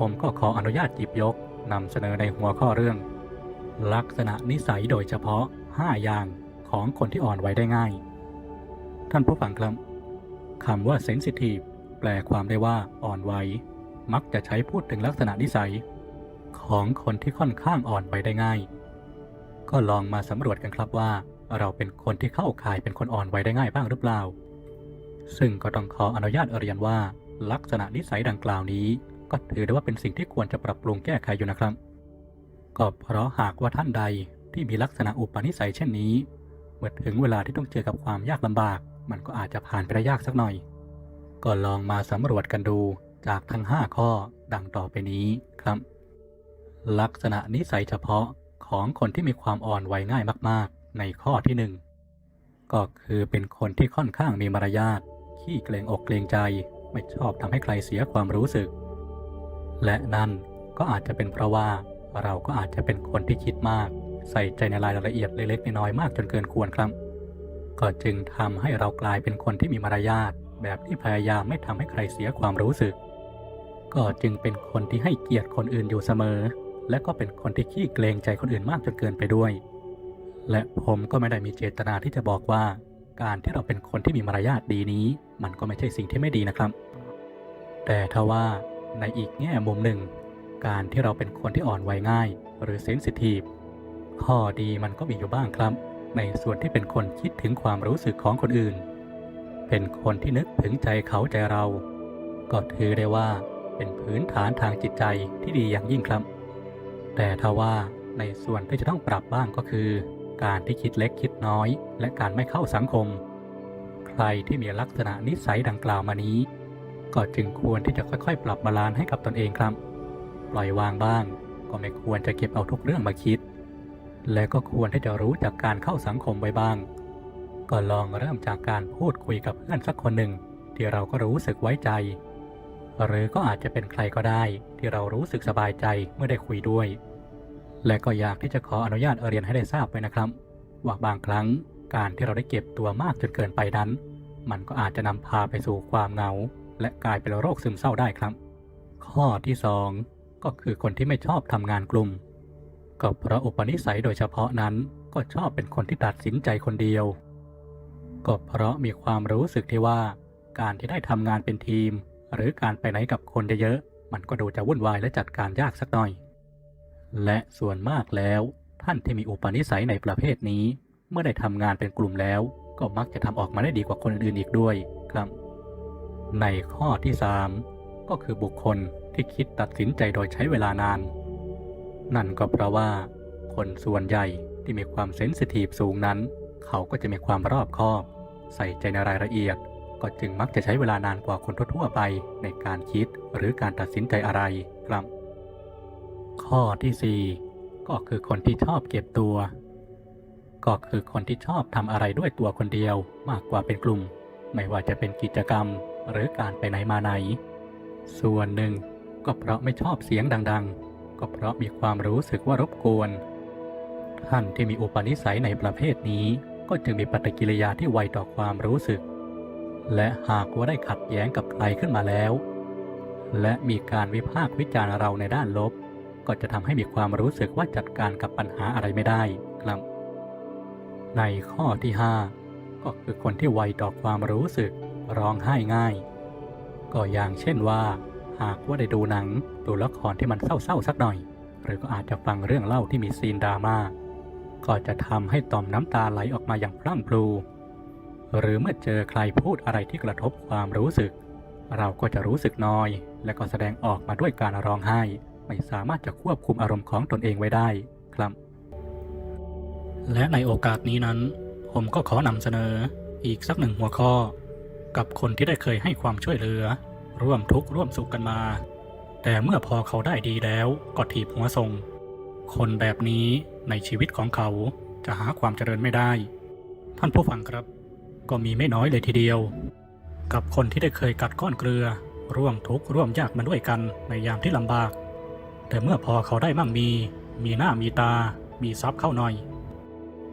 ผมก็ขออนุญาตหยิบยกนำเสนอในหัวข้อเรื่อง ลักษณะนิสัยโดยเฉพาะ 5 อย่างของคนที่อ่อนไหวได้ง่าย ท่านผู้ฟังครับคำว่า sensitive แปลความได้ว่าอ่อนไหวมักจะใช้พูดถึงลักษณะนิสัย ของคนที่ค่อนข้างอ่อนไหวได้ง่าย ก็ลองมาสำรวจกันครับว่า เราเป็นคนที่เข้าข่ายเป็นคนอ่อนไหวได้ง่ายบ้างหรือเปล่า ซึ่งก็ต้องขออนุญาตเรียนว่า ลักษณะนิสัยดังกล่าวนี้ ก็ถือได้ว่าเป็นสิ่งที่ควรจะปรับปรุงแก้ไขอยู่นะครับ ก็เพราะหากว่าท่านใดที่มีลักษณะอุปนิสัยเช่นนี้เมื่อถึงเวลาที่ต้องเจอกับความยากลำบาก มันก็อาจจะผ่านไปได้ยากสักหน่อย ก็ลองมาสำรวจกันดูจากทั้ง 5 ข้อดังต่อไปนี้ครับ ลักษณะนิสัยเฉพาะของคนที่มีความอ่อนไหวง่ายมาก ๆ ในข้อที่หนึ่งก็คือเป็นคนที่ค่อนข้างมีมารยาทขี้เกรงอกเกรงใจ ไม่ชอบทำให้ใครเสียความรู้สึก และนั่นก็อาจจะเป็นเพราะว่าเราก็อาจจะเป็นคนที่คิดมาก ใส่ใจในรายละเอียดเล็กๆน้อยๆมากจนเกินควรครับ ก็จึงทำให้เรากลายเป็นคนที่มีมารยาทแบบที่พยายามไม่ทำให้ใครเสียความรู้สึก ก็จึงเป็นคนที่ให้เกียรติคนอื่นอยู่เสมอ และก็เป็นคนที่ขี้เกรงใจคนอื่นมากจนเกินไปด้วย และผมก็ไม่ได้มีเจตนาที่จะบอกว่า การที่เราเป็นคนที่มีมารยาทดีนี้ มันก็ไม่ใช่สิ่งที่ไม่ดีนะครับ แต่ถ้าว่า ในอีกแง่มุมหนึ่ง การที่เราเป็นคนที่อ่อนไหวง่าย หรือเซนซิทีฟข้อดีมันก็มีอยู่บ้างครับ ในส่วนที่เป็นคนคิดถึงความรู้สึกของคนอื่น เป็นคนที่นึกถึงใจเขาใจเรา ก็ถือได้ว่าเป็นพื้นฐานทางจิตใจที่ดีอย่างยิ่งครับ แต่ถ้าว่าในส่วนที่จะต้องปรับบ้างก็คือ การที่คิดเล็กคิดน้อย และการไม่เข้าสังคม ใครที่มีลักษณะนิสัยดังกล่าวมานี้ ก็จึงควรที่จะค่อยๆ ปรับบาลานซ์ให้กับตนเองครับ ปล่อยวางบ้าง ก็ไม่ควรจะเก็บเอาทุกเรื่องมาคิด และก็ควรที่จะรู้จากการเข้าสังคมไว้บ้าง ก็ลองเริ่มจากการพูดคุยกับเพื่อนสักคนหนึ่ง ที่เราก็รู้สึกไว้ใจ หรือก็อาจจะเป็นใครก็ได้ที่เรารู้สึกสบายใจเมื่อได้คุยด้วย และก็อยากที่จะขออนุญาตเรียนให้ได้ทราบไว้นะครับ ว่าบางครั้งการที่เราได้เก็บตัวมากจนเกินไปนั้น มันก็อาจจะนำพาไปสู่ความเหงา และกลายเป็นโรคซึมเศร้าได้ครับ ข้อที่ 2 ก็คือคนที่ไม่ชอบทำงานกลุ่ม ก็เพราะอุปนิสัยโดยเฉพาะนั้นก็ชอบเป็นคนที่ตัดสินใจคนเดียว ก็เพราะมีความรู้สึกที่ว่า การที่ได้ทำงานเป็นทีม หรือการไปไหนกับคนเยอะๆมันก็ดูจะวุ่นวายและจัดการยากสักหน่อย และส่วนมากแล้วท่านที่มีอุปนิสัยในประเภทนี้ เมื่อได้ทำงานเป็นกลุ่มแล้ว ก็มักจะทำออกมาได้ดีกว่าคนอื่นๆอีกด้วยครับ ในข้อที่ 3 ก็คือบุคคลที่คิดตัดสินใจโดยใช้เวลานาน นั่นก็เพราะว่า คนส่วนใหญ่ที่มีความเซนซิทีฟสูงนั้น เขาก็จะมีความรอบคอบ ใส่ใจในรายละเอียด ก็จึงมักจะใช้เวลานานกว่าคนทั่วไปในการคิดหรือการตัดสินใจอะไรครับ ข้อที่ 4 ก็คือคนที่ชอบเก็บตัว ก็คือคนที่ชอบทำอะไรด้วยตัวคนเดียวมากกว่าเป็นกลุ่ม ไม่ว่าจะเป็นกิจกรรม หรือการไปไหนมาไหน ส่วนหนึ่งก็เพราะไม่ชอบเสียงดัง ๆ ก็เพราะมีความรู้สึกว่ารบกวน ท่านที่มีอุปนิสัยในประเภทนี้ ก็จึงมีปฏิกิริยาที่ไวต่อความรู้สึก และหากว่าได้ขัดแย้งกับใครขึ้นมาแล้ว และมีการวิพากษ์วิจารณ์เราในด้านลบ ก็จะทำให้มีความรู้สึกว่าจัดการกับปัญหาอะไรไม่ได้ครับ ในข้อที่ 5 ก็คือคนที่ไวต่อความรู้สึก ร้องไห้ง่าย ก็อย่างเช่นว่า หากว่าได้ดูหนังดูละครที่มันเศร้าๆสักหน่อย หรือก็อาจจะฟังเรื่องเล่าที่มีซีนดราม่าก็จะทำให้ต่อมน้ำตาไหลออกมาอย่างพรั่งพรูหรือเมื่อเจอใครพูดอะไรที่กระทบความรู้สึก เราก็จะรู้สึกน้อย และก็แสดงออกมาด้วยการร้องไห้ ไม่สามารถจะควบคุมอารมณ์ของตนเองไว้ได้ครับ และในโอกาสนี้นั้น ผมก็ขอนำเสนออีกสักหนึ่งหัวข้อ กับคนที่ได้เคยให้ความช่วยเหลือ ร่วมทุกข์ร่วมสุขกันมา แต่เมื่อพอเขาได้ดีแล้วก็ถีบหัวทรง คนแบบนี้ในชีวิตของเขาจะหาความเจริญไม่ได้ ท่านผู้ฟังครับ ก็มีไม่น้อยเลยทีเดียว กับคนที่ได้เคยกัดก้อนเกลือ ร่วมทุกข์ร่วมยากมาด้วยกันในยามที่ลำบาก แต่เมื่อพอเขาได้มั่งมี มีหน้ามีตา มีทรัพย์เข้าหน่อย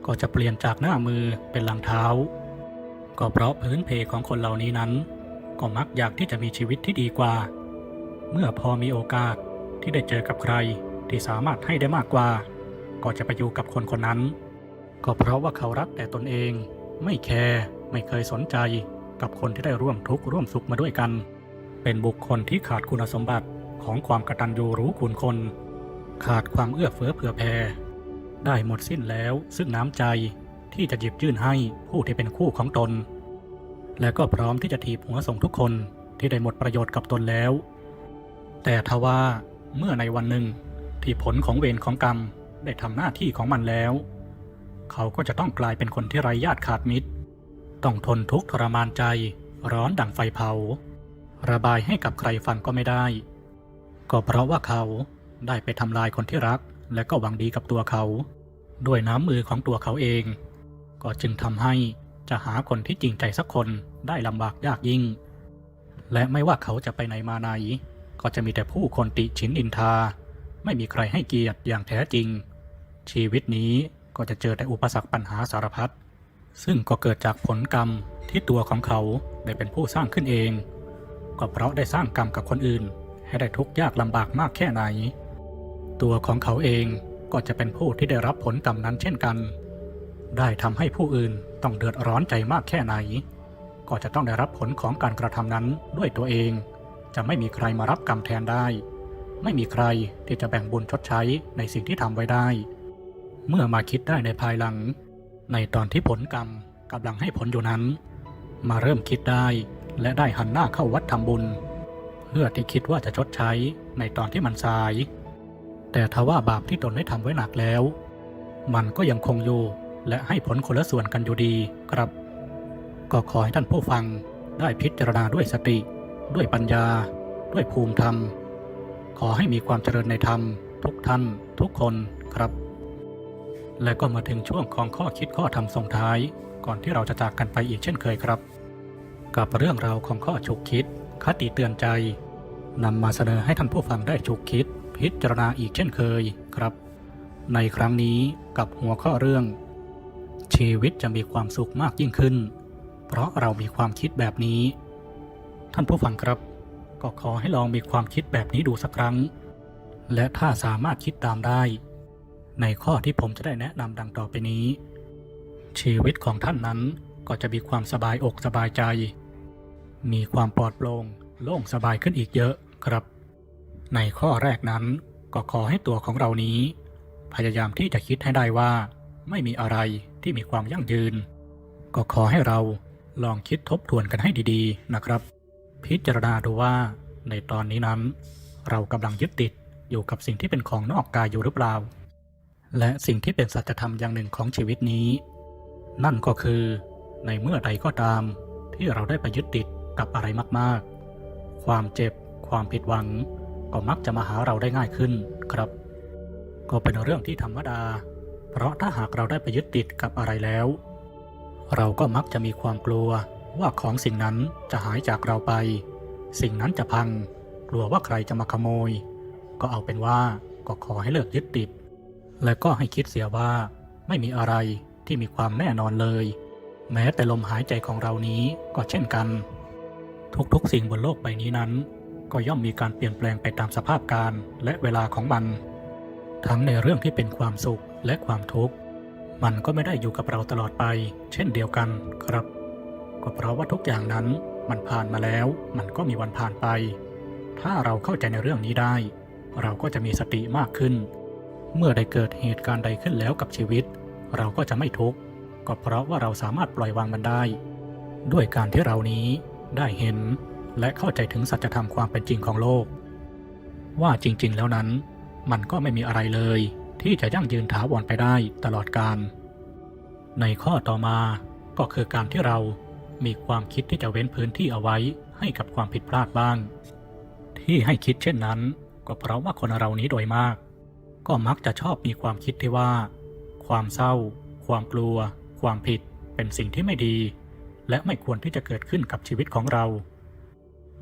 ก็จะเปลี่ยนจากหน้ามือเป็นหลังเท้า ก็เพราะพื้นเพของคนเหล่านี้นั้น ก็มักอยากที่จะมีชีวิตที่ดีกว่า เมื่อพอมีโอกาสที่ได้เจอกับใครที่สามารถให้ได้มากกว่า ก็จะไปอยู่กับคนคนนั้น ก็เพราะว่าเขารักแต่ตนเอง ไม่แคร์ไม่เคยสนใจกับคนที่ได้ร่วมทุกข์ร่วมสุขมาด้วยกัน เป็นบุคคลที่ขาดคุณสมบัติของความกตัญญูรู้คุณคน ขาดความเอื้อเฟื้อเผื่อแผ่ได้หมดสิ้นแล้วซึ่งน้ำใจ ที่จะหยิบยื่นให้ผู้ที่เป็นคู่ของตน และก็พร้อมที่จะถีบหัวส่งทุกคนที่ได้หมดประโยชน์กับตนแล้ว แต่ทว่าเมื่อในวันหนึ่งที่ผลของเวรของกรรมได้ทำหน้าที่ของมันแล้ว เขาก็จะต้องกลายเป็นคนที่ไร้ญาติขาดมิตร ต้องทนทุกข์ทรมานใจ ร้อนดังไฟเผา ระบายให้กับใครฟังก็ไม่ได้ ก็เพราะว่าเขาได้ไปทำลายคนที่รัก และก็หวังดีกับตัวเขา ด้วยน้ำมือของตัวเขาเอง ก็จึงทำให้จะหาคนที่จริงใจสักคนได้ลำบากยากยิ่ง และไม่ว่าเขาจะไปไหนมาไหน ก็จะมีแต่ผู้คนติชินอินทา ไม่มีใครให้เกียรติอย่างแท้จริง ชีวิตนี้ก็จะเจอแต่อุปสรรคปัญหาสารพัดซึ่งก็เกิดจากผลกรรมที่ตัวของเขาได้เป็นผู้สร้างขึ้นเอง ก็เพราะได้สร้างกรรมกับคนอื่น ให้ได้ทุกข์ยากลำบากมากแค่ไหน ตัวของเขาเองก็จะเป็นผู้ที่ได้รับผลกรรมนั้นเช่นกัน ได้ทำให้ผู้อื่นต้องเดือดร้อนใจมากแค่ไหน ก็จะต้องได้รับผลของการกระทำนั้นด้วยตัวเอง จะไม่มีใครมารับกรรมแทนได้ ไม่มีใครที่จะแบ่งบุญชดใช้ในสิ่งที่ทำไว้ได้ เมื่อมาคิดได้ในภายหลัง ในตอนที่ผลกรรมกำลังให้ผลอยู่นั้น มาเริ่มคิดได้และได้หันหน้าเข้าวัดทำบุญ เพื่อที่คิดว่าจะชดใช้ในตอนที่มันสาย แต่ทว่าบาปที่ตนได้ทำไว้หนักแล้ว มันก็ยังคงอยู่ และให้ผลคนละส่วนกันอยู่ดีครับ ก็ขอให้ท่านผู้ฟังได้พิจารณาด้วยสติ ด้วยปัญญา ด้วยภูมิธรรม ขอให้มีความเจริญในธรรม ทุกท่าน ทุกคนครับ และก็มาถึงช่วงของข้อคิดข้อธรรมส่งท้าย ก่อนที่เราจะจากกันไปอีกเช่นเคยครับ กับเรื่องราวของข้อฉุกคิด คติเตือนใจนำมาเสนอให้ท่านผู้ฟังได้ฉุกคิด พิจารณาอีกเช่นเคยครับ ในครั้งนี้กับหัวข้อเรื่อง ชีวิตจะมีความสุขมากยิ่งขึ้น เพราะเรามีความคิดแบบนี้ ท่านผู้ฟังครับ ก็ขอให้ลองมีความคิดแบบนี้ดูสักครั้ง และถ้าสามารถคิดตามได้ ในข้อที่ผมจะได้แนะนำดังต่อไปนี้ ชีวิตของท่านนั้นก็จะมีความสบายอกสบายใจ มีความปลอดโปร่งโล่งสบายขึ้นอีกเยอะครับ ในข้อแรกนั้นก็ขอให้ตัวของเรานี้ พยายามที่จะคิดให้ได้ว่า ไม่มีอะไร ที่มีความยั่งยืน ก็ขอให้เราลองคิดทบทวนกันให้ดีๆนะครับ พิจารณาดูว่าในตอนนี้นั้น เรากำลังยึดติดอยู่กับสิ่งที่เป็นของนอกกายอยู่หรือเปล่า และสิ่งที่เป็นสัจธรรมอย่างหนึ่งของชีวิตนี้ นั่นก็คือในเมื่อใดก็ตาม ที่เราได้ไปยึดติดกับอะไรมากๆ ความเจ็บ ความผิดหวัง ก็มักจะมาหาเราได้ง่ายขึ้นครับ ก็เป็นเรื่องที่ธรรมดา เพราะถ้าหากเราได้ไปยึดติดกับอะไรแล้ว เราก็มักจะมีความกลัวว่าของสิ่งนั้นจะหายจากเราไป สิ่งนั้นจะพัง กลัวว่าใครจะมาขโมย ก็เอาเป็นว่าก็ขอให้เลิกยึดติด และก็ให้คิดเสียว่า ไม่มีอะไรที่มีความแน่นอนเลย แม้แต่ลมหายใจของเรานี้ก็เช่นกัน ทุกๆ สิ่งบนโลกใบนี้นั้น ก็ย่อมมีการเปลี่ยนแปลงไปตามสภาพการและเวลาของมัน ทั้งในเรื่องที่เป็นความสุขและความทุกข์ มันก็ไม่ได้อยู่กับเราตลอดไป เช่นเดียวกันครับ ก็เพราะว่าทุกอย่างนั้นมันผ่านมาแล้ว มันก็มีวันผ่านไป ถ้าเราเข้าใจในเรื่องนี้ได้ เราก็จะมีสติมากขึ้น เมื่อได้เกิดเหตุการณ์ใดขึ้นแล้วกับชีวิต เราก็จะไม่ทุกข์ก็เพราะว่าเราสามารถปล่อยวางมันได้ ด้วยการที่เรานี้ได้เห็นและเข้าใจถึงสัจธรรมความเป็นจริงของโลก ว่าจริง ๆ แล้วนั้น มันก็ไม่มีอะไรเลย ที่จะยั่งยืนถาวรไปได้ตลอดกาลในข้อต่อมาก็คือการที่เรามีความคิดที่จะเว้นพื้นที่เอาไว้ให้กับความผิดพลาดบ้าง ที่ให้คิดเช่นนั้น ก็เพราะว่าคนเรานี้โดยมาก ก็มักจะชอบมีความคิดที่ว่า ความเศร้า ความกลัว ความผิดเป็นสิ่งที่ไม่ดี และไม่ควรที่จะเกิดขึ้นกับชีวิตของเรา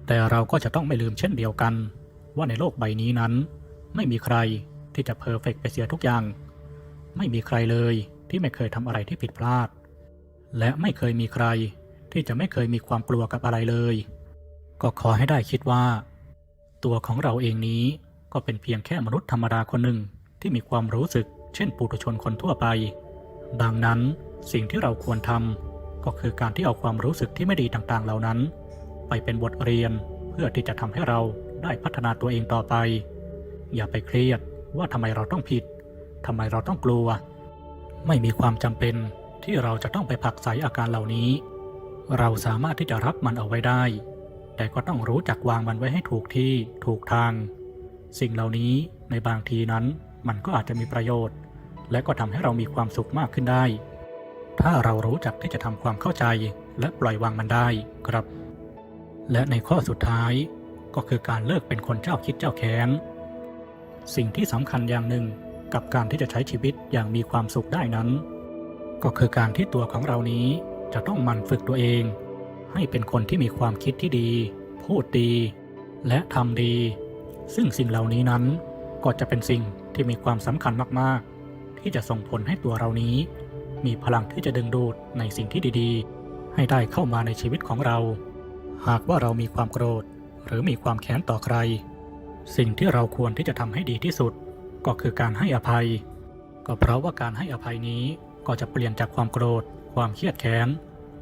แต่เราก็จะต้องไม่ลืมเช่นเดียวกัน ว่าในโลกใบนี้นั้น ไม่มีใครที่จะเพอร์เฟกไปเสียทุกอย่าง ไม่มีใครเลยที่ไม่เคยทำอะไรที่ผิดพลาด และไม่เคยมีใครที่จะไม่เคยมีความกลัวกับอะไรเลย ก็ขอให้ได้คิดว่า ตัวของเราเองนี้ก็เป็นเพียงแค่มนุษย์ธรรมดาคนหนึ่งที่มีความรู้สึก เช่น ปุถุชนคนทั่วไป ดังนั้นสิ่งที่เราควรทำก็คือการที่เอาความรู้สึกที่ไม่ดีต่างๆ เหล่านั้น ไปเป็นบทเรียนเพื่อที่จะทำให้เราได้พัฒนาตัวเองต่อไป อย่าไปเครียดว่าทำไมเราต้องผิดทำไมเราต้องกลัว ไม่มีความจำเป็นที่เราจะต้องไปผักไสอาการเหล่านี้ เราสามารถที่จะรับมันเอาไว้ได้ แต่ก็ต้องรู้จักวางมันไว้ให้ถูกที่ถูกทาง สิ่งเหล่านี้ในบางทีนั้นมันก็อาจจะมีประโยชน์ และก็ทำให้เรามีความสุขมากขึ้นได้ ถ้าเรารู้จักที่จะทำความเข้าใจและปล่อยวางมันได้ครับ และในข้อสุดท้ายก็คือการเลิกเป็นคนเจ้าคิดเจ้าแค้น สิ่งที่สำคัญอย่างหนึ่งกับการที่จะใช้ชีวิตอย่างมีความสุขได้นั้น ก็คือการที่ตัวของเรานี้จะต้องมันฝึกตัวเอง ให้เป็นคนที่มีความคิดที่ดี พูดดี และทำดี ซึ่งสิ่งเหล่านี้นั้นก็จะเป็นสิ่งที่มีความสำคัญมากๆ ที่จะส่งผลให้ตัวเรานี้ มีพลังที่จะดึงดูดในสิ่งที่ดีๆ ให้ได้เข้ามาในชีวิตของเรา หากว่าเรามีความโกรธ หรือมีความแค้นต่อใคร สิ่งที่เราควรที่จะทำให้ดีที่สุด ก็คือการให้อภัย ก็เพราะว่าการให้อภัยนี้ก็จะเปลี่ยนจากความโกรธ ความเครียดแค้น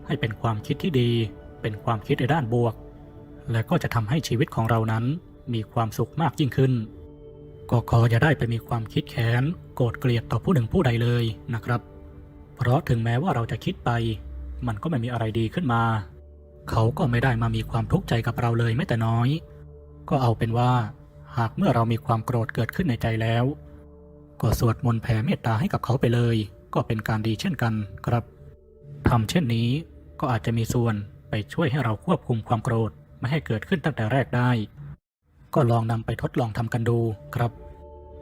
ให้เป็นความคิดที่ดี เป็นความคิดในด้านบวก และก็จะทำให้ชีวิตของเรานั้นมีความสุขมากยิ่งขึ้น ก็ขออย่าได้ไปมีความคิดแค้น โกรธเกลียดต่อผู้หนึ่งผู้ใดเลยนะครับ เพราะถึงแม้ว่าเราจะคิดไป มันก็ไม่มีอะไรดีขึ้นมา เขาก็ไม่ได้มามีความทุกข์ใจกับเราเลยแม้แต่น้อย ก็เอาเป็นว่า หากเมื่อเรามีความโกรธเกิดขึ้นในใจแล้ว ก็สวดมนต์แผ่เมตตาให้กับเขาไปเลย ก็เป็นการดีเช่นกันครับทำเช่นนี้ก็อาจจะมีส่วนไปช่วยให้เราควบคุมความโกรธไม่ให้เกิดขึ้นตั้งแต่แรกได้ ก็ลองนำไปทดลองทำกันดูครับ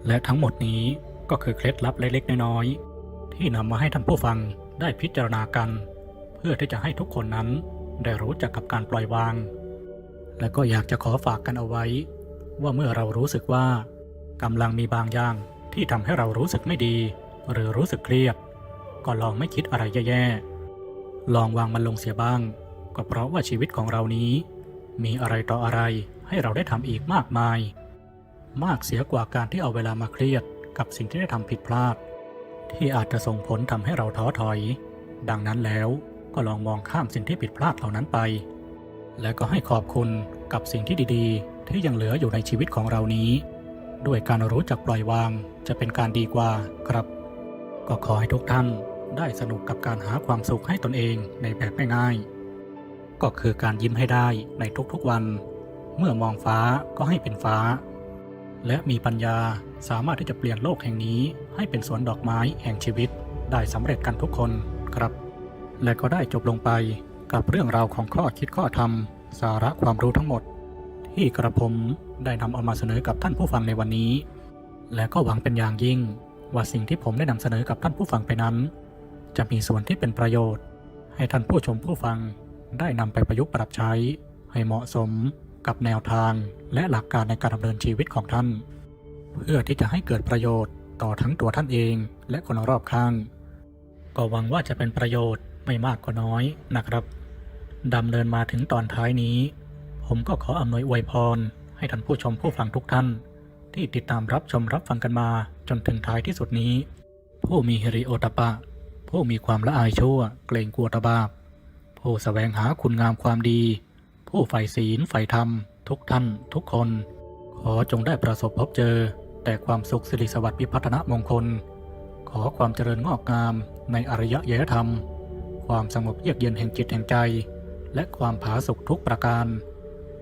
และทั้งหมดนี้ก็คือเคล็ดลับเล็กๆน้อยๆที่นำมาให้ท่านผู้ฟังได้พิจารณากัน เพื่อที่จะให้ทุกคนนั้นได้รู้จักกับการปล่อยวาง และก็อยากจะขอฝากกันเอาไว้ ว่าเมื่อเรารู้สึกว่ากำลังมีบางอย่างที่ทำให้เรารู้สึกไม่ดี หรือรู้สึกเครียด ก็ลองไม่คิดอะไรแย่ๆ ลองวางมันลงเสียบ้าง ก็เพราะว่าชีวิตของเรานี้ มีอะไรต่ออะไรให้เราได้ทำอีกมากมาย มากเสียกว่าการที่เอาเวลามาเครียดกับสิ่งที่ได้ทำผิดพลาด ที่อาจจะส่งผลทำให้เราท้อถอย ดังนั้นแล้วก็ลองมองข้ามสิ่งที่ผิดพลาดเหล่านั้นไป และก็ให้ขอบคุณกับสิ่งที่ดีๆ ที่ยังเหลืออยู่ในชีวิตของเรานี้ ด้วยการรู้จักปล่อยวางจะเป็นการดีกว่าครับ ก็ขอให้ทุกท่านได้สนุกกับการหาความสุขให้ตนเองในแบบง่ายๆก็คือการยิ้มให้ได้ในทุกๆวัน เมื่อมองฟ้าก็ให้เป็นฟ้า และมีปัญญาสามารถที่จะเปลี่ยนโลกแห่งนี้ ให้เป็นสวนดอกไม้แห่งชีวิต ได้สำเร็จกันทุกคนครับ และก็ได้จบลงไปกับเรื่องราวของข้อคิดข้อธรรม สาระความรู้ทั้งหมด ที่กระผมได้นำเอามาเสนอกับท่านผู้ฟังในวันนี้ และก็หวังเป็นอย่างยิ่ง ว่าสิ่งที่ผมได้นำเสนอกับท่านผู้ฟังไปนั้น จะมีส่วนที่เป็นประโยชน์ ให้ท่านผู้ชมผู้ฟังได้นำไปประยุกต์ปรับใช้ ให้เหมาะสมกับแนวทางและหลักการในการดำเนินชีวิตของท่าน เพื่อที่จะให้เกิดประโยชน์ต่อทั้งตัวท่านเองและคนรอบข้าง ก็หวังว่าจะเป็นประโยชน์ไม่มากก็น้อยนะครับดำเนินมาถึงตอนท้ายนี้ ผมก็ขออำนวยอวยพร ให้ท่านผู้ชมผู้ฟังทุกท่าน ที่ติดตามรับชมรับฟังกันมาจนถึงท้ายที่สุดนี้ ผู้มีฮิริโอตปปะผู้มีความละอายชั่ว เกรงกลัวตบาปผู้แสวงหาคุณงามความดี ผู้ใฝ่ศีลใฝ่ธรรม ทุกท่าน ทุกคน ขอจงได้ประสบพบเจอ แต่ความสุขสิริสวัสดิ์พิพัฒนมงคล ขอความเจริญงอกงามในอริยยธรรม ความสงบเยือกเย็นแห่งจิตแห่งใจ และความผาสุกทุกประการ